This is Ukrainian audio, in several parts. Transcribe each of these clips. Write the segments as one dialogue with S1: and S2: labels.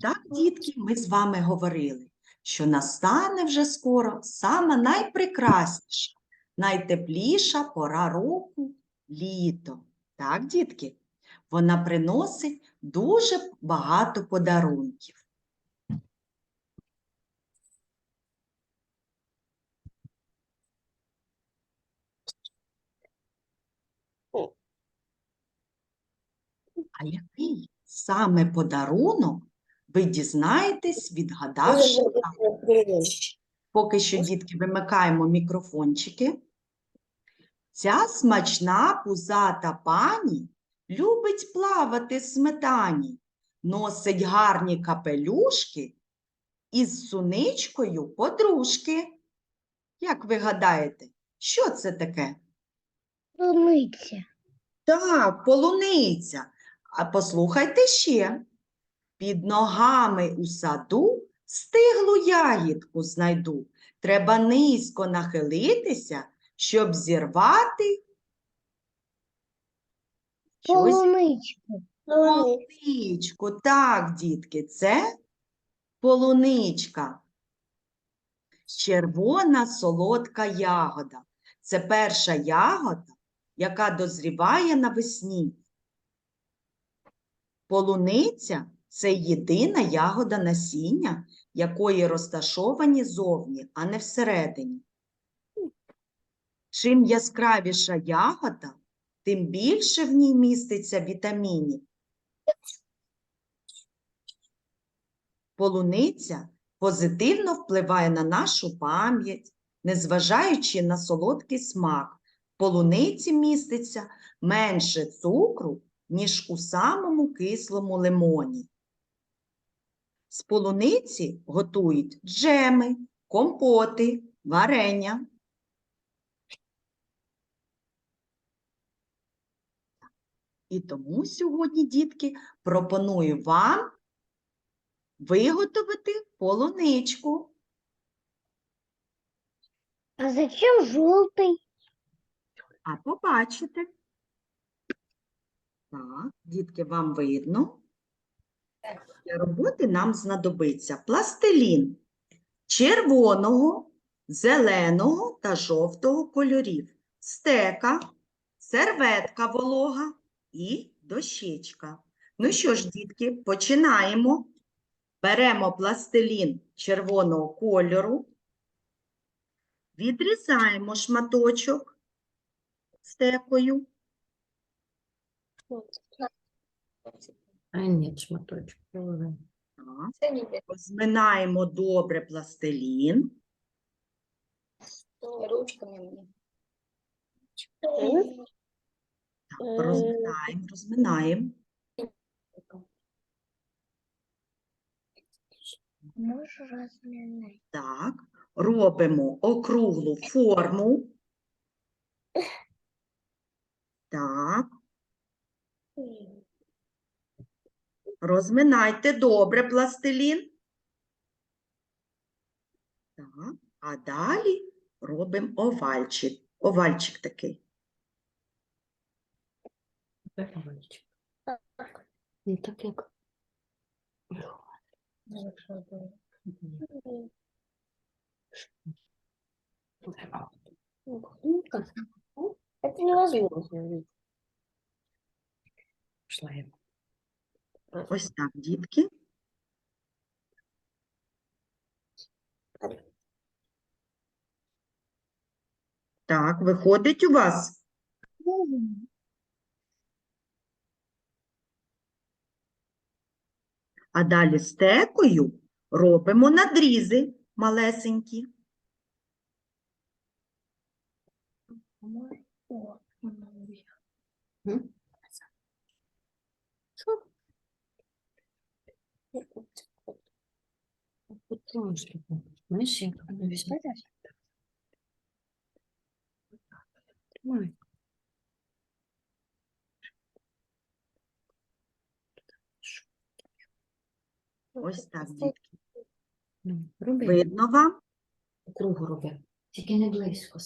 S1: Так, дітки, ми з вами говорили, що настане вже скоро саме найпрекрасніша, найтепліша пора року літо. Так, дітки? Вона приносить дуже багато подарунків. А який саме подарунок ви дізнаєтесь, відгадавши Поки що, дітки, вимикаємо мікрофончики. Ця смачна пузата пані любить плавати в сметані, носить гарні капелюшки із суничкою подружки. Як ви гадаєте, що це таке?
S2: Полуниця.
S1: Так, полуниця. А послухайте ще. Під ногами у саду стиглу ягідку знайду. Треба низько нахилитися, щоб зірвати
S2: Полуничку.
S1: полуничку. Так, дітки, це полуничка. Червона солодка ягода. Це перша ягода, яка дозріває навесні. Полуниця це єдина ягода насіння, якої розташовані зовні, а не всередині. Чим яскравіша ягода, тим більше в ній міститься вітамінів. Полуниця позитивно впливає на нашу пам'ять, незважаючи на солодкий смак. В полуниці міститься менше цукру, ніж у самому кислому лимоні. З полуниці готують джеми, компоти, варення. І тому сьогодні, дітки, пропоную вам виготовити полуничку.
S2: А зачем жовтий?
S1: А побачите. Так, дітки, вам видно. Для роботи нам знадобиться пластилін червоного, зеленого та жовтого кольорів, стека, серветка волога і дощечка. Ну що ж, дітки, починаємо. Беремо пластилін червоного кольору, відрізаємо шматочок стекою.
S3: А ні, шматочок. половина.
S1: Так. Розминаємо добре пластилін.
S4: Ручками мені.
S1: Так, розминаємо, розминаємо.
S2: Можу розмінити.
S1: Так, робимо округлу форму. Так, розминайте добре пластилін. Так, а далі робимо овальчик. Овальчик такий.
S3: Овальчик. Ну, так як.
S4: Это невозможно.
S3: Пішла я.
S1: Ось так, дітки. Так, виходить у вас? А далі стекою робимо надрізи малесенькі.
S3: М? Візьми. Тримай.
S1: Ось так, дітки.
S3: Ну, роби.
S1: Видно вам?
S3: Кругу роби. Тільки не близько.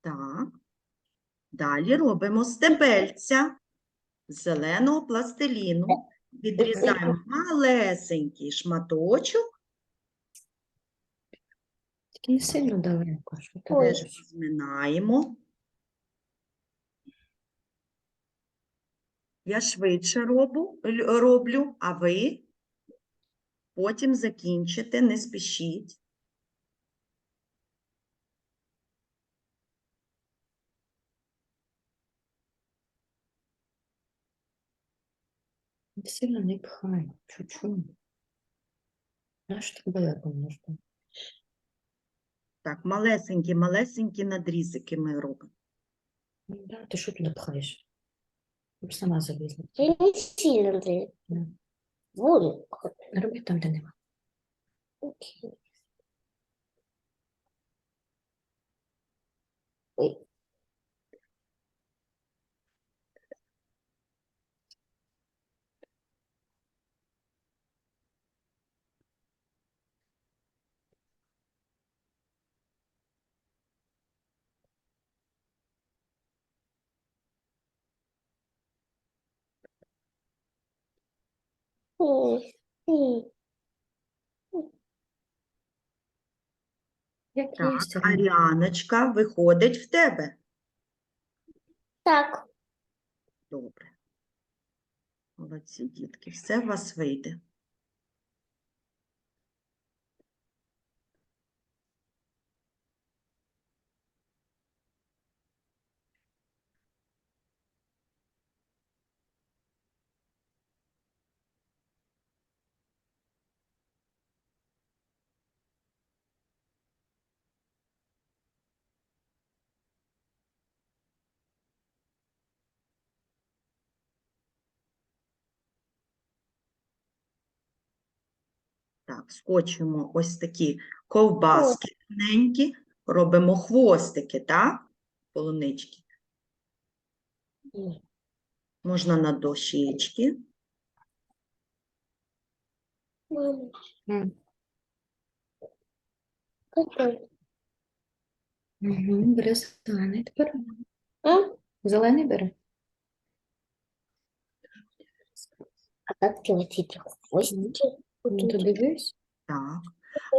S1: Так. Далі робимо стебельця. зеленого пластиліну відрізаємо малесенький шматочок,
S3: Тільки не сильно далеко, що ти
S1: теж зминаємо. Я швидше робу, роблю, а ви потім закінчите, не спішіть.
S3: Сильно не пхай, чуть-чуть. Аж так далеко можна.
S1: Так, малесенькі, малесенькі надрізики ми робимо.
S3: Ну, да, ти що туди пхаєш? Щоб сама залізла.
S4: Я не сильно Андрей.
S3: Да.
S4: Вон.
S3: Роби там, де нема.
S4: Окей. Ой. Ой, ой.
S3: Як є,
S1: Так. Аріаночка виходить в тебе.
S4: Так.
S1: Добре. Молодці, дітки, все у вас вийде. Так, скочуємо ось такі ковбаски тоненькі, робимо хвостики, так? Полунички. Можна на дощечки.
S3: Мгм, Бери зелений тепер.
S4: А?
S3: Зелений бери.
S4: А как делать эти хвостики?
S3: Ну, то дивись.
S1: Так.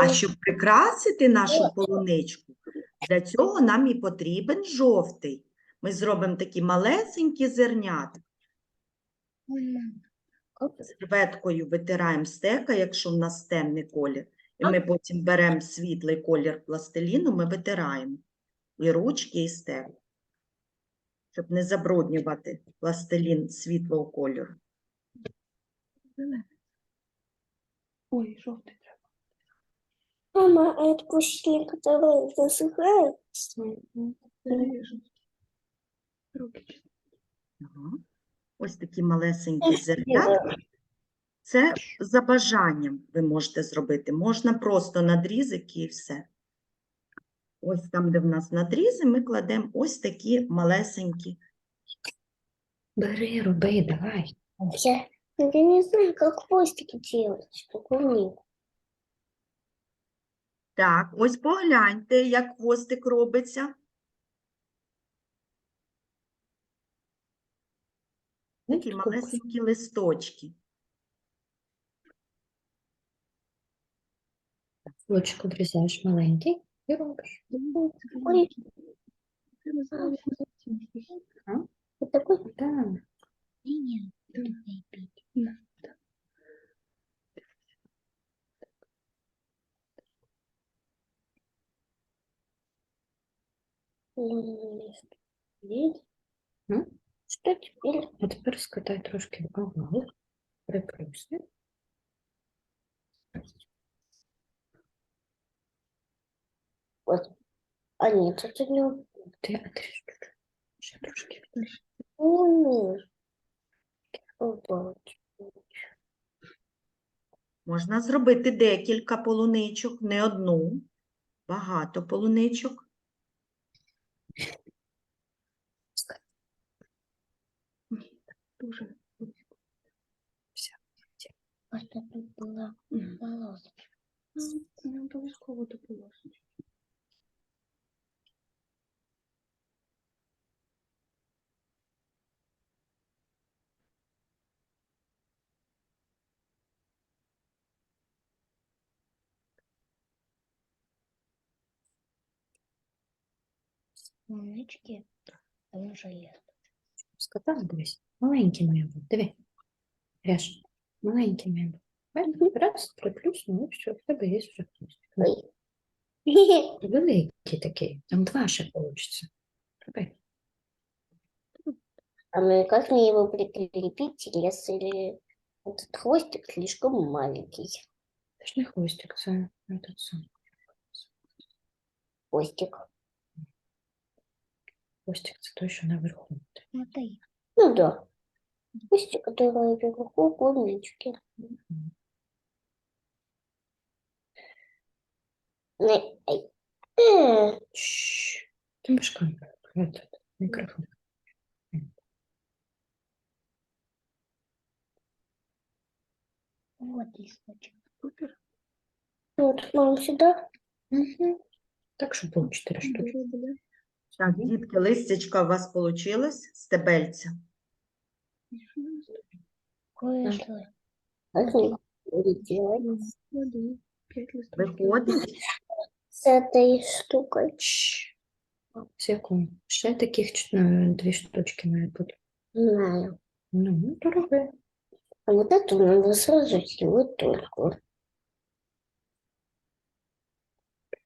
S1: А щоб прикрасити нашу полуничку, для цього нам і потрібен жовтий. Ми зробимо такі малесенькі зернята. Серветкою витираємо стека, якщо в нас темний колір. І ми потім беремо світлий колір пластиліну, ми витираємо і ручки, і стек, щоб не забруднювати пластилін світлого кольору.
S5: Ой, жовтий треба.
S4: Мама, а это пустыня, которая засыхает?
S5: Режу. Руки чисто.
S1: Ага. Ось такі малесенькі зернятка. Це за бажанням ви можете зробити. Можна просто надрізики і все. Ось там, де в нас надрізи, ми кладемо ось такі малесенькі.
S3: Бери, роби, давай.
S4: Я, я не знаю, как хвостики делать, как у них.
S1: Так, ось погляньте, як хвостик робиться. Такі малесенькі листочки.
S3: Кулачок відрізаєш маленький і робиш.
S4: Ой, вот такой.
S3: Так.
S4: М, Видите?
S3: А тепер скатай трошки овал, приплюсни.
S4: Вот. А нет, это не у-
S3: Ти отріж чуть-чуть. Ще трошки.
S4: Ой. Вот.
S1: Можна зробити декілька полуничок, не одну, багато полуничок.
S5: Дуже.
S4: Вот это было
S5: Мгм.
S4: волос.
S5: Ну, Не обов'язково до полосочки.
S2: Манички. Там уже є.
S3: Скотала, дивись. Маленький має бути. Диви. Ряш. Маленький має бути. Бачиш? Раз, приплюснув, і все, в тебе є вже хвостик.
S4: Ой.
S3: Великий такий. Там два ще получиться. Роби.
S4: А ну и как мне его прикрепить, если этот хвостик слишком маленький?
S3: Це ж не хвостик, це этот сам.
S4: Хвостик.
S3: Костик, ну, это то еще наверху.
S2: Смотри.
S4: Ну да. Кости, которые вверху,
S3: клубнички. Ты мышка, этот микрофон.
S2: Вот листочек.
S5: Супер.
S4: Вот, мам, сюда.
S3: Угу. Так, что было четыре штуки.
S1: Так, дітки, листячка у вас вийшло, стебельця.
S4: Как.
S1: Виходить,
S4: с этой штукой?
S3: Секунду. Ще таких чт- е, дві штучки мають бути.
S4: Знаю.
S3: Ну, то.
S4: А вот эту надо сразу сделать только.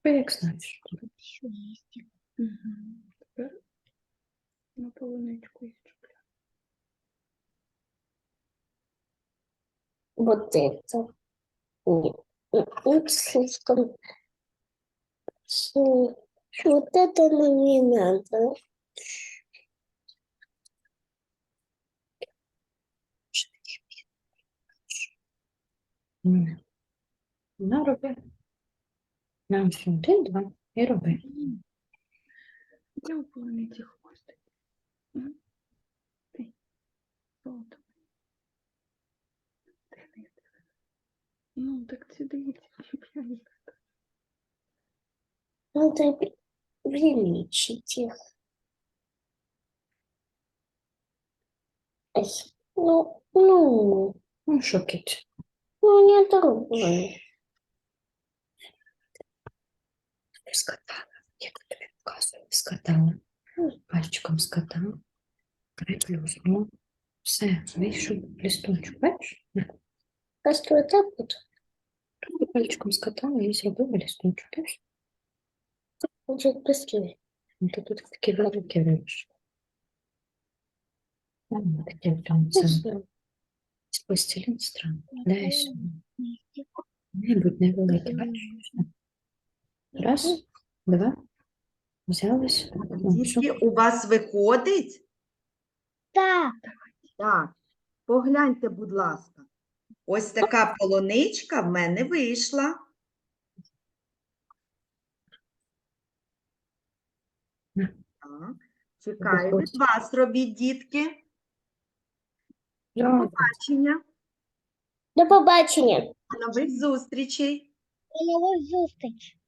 S3: Роби, як знаєш.
S2: Еще листик.
S5: Мгм. Тепер на полуничку їх чіпляю.
S4: Вот это. Нет. М, слишком... Вот это нам не надо.
S3: Ну, ну, роби. Нам один, два і роби.
S5: Де у полуниці хвостик? М? Ти. Золото. Ти не йди. Ну, так сюди чіпляй їх.
S4: Надо уве- увеличить их. Ай, ну, ну,
S3: Ну, що, кить?
S4: ну не трогай.
S3: Скатала. Як тобі показую, скатала. Пальчиком скатала. Приплюснула. Все, вийшов листочок. Бачиш?
S4: Просто так вот
S3: просто пальчиком скатала і зробила. І все.
S4: будет быстрее.
S3: Ну, тут такі великі робиш. Там таке в це пластилін странно. Дай сюди. Не будь невеликі, бачиш? Раз, два. Взялись.
S1: Дітки, у вас виходить?
S2: Да.
S1: Так, погляньте, будь ласка. Ось така полуничка в мене вийшла. Так, чекаю від вас, робіть, дітки. До побачення,
S4: До побачення.
S1: до нових зустрічей.
S2: До нових зустріч.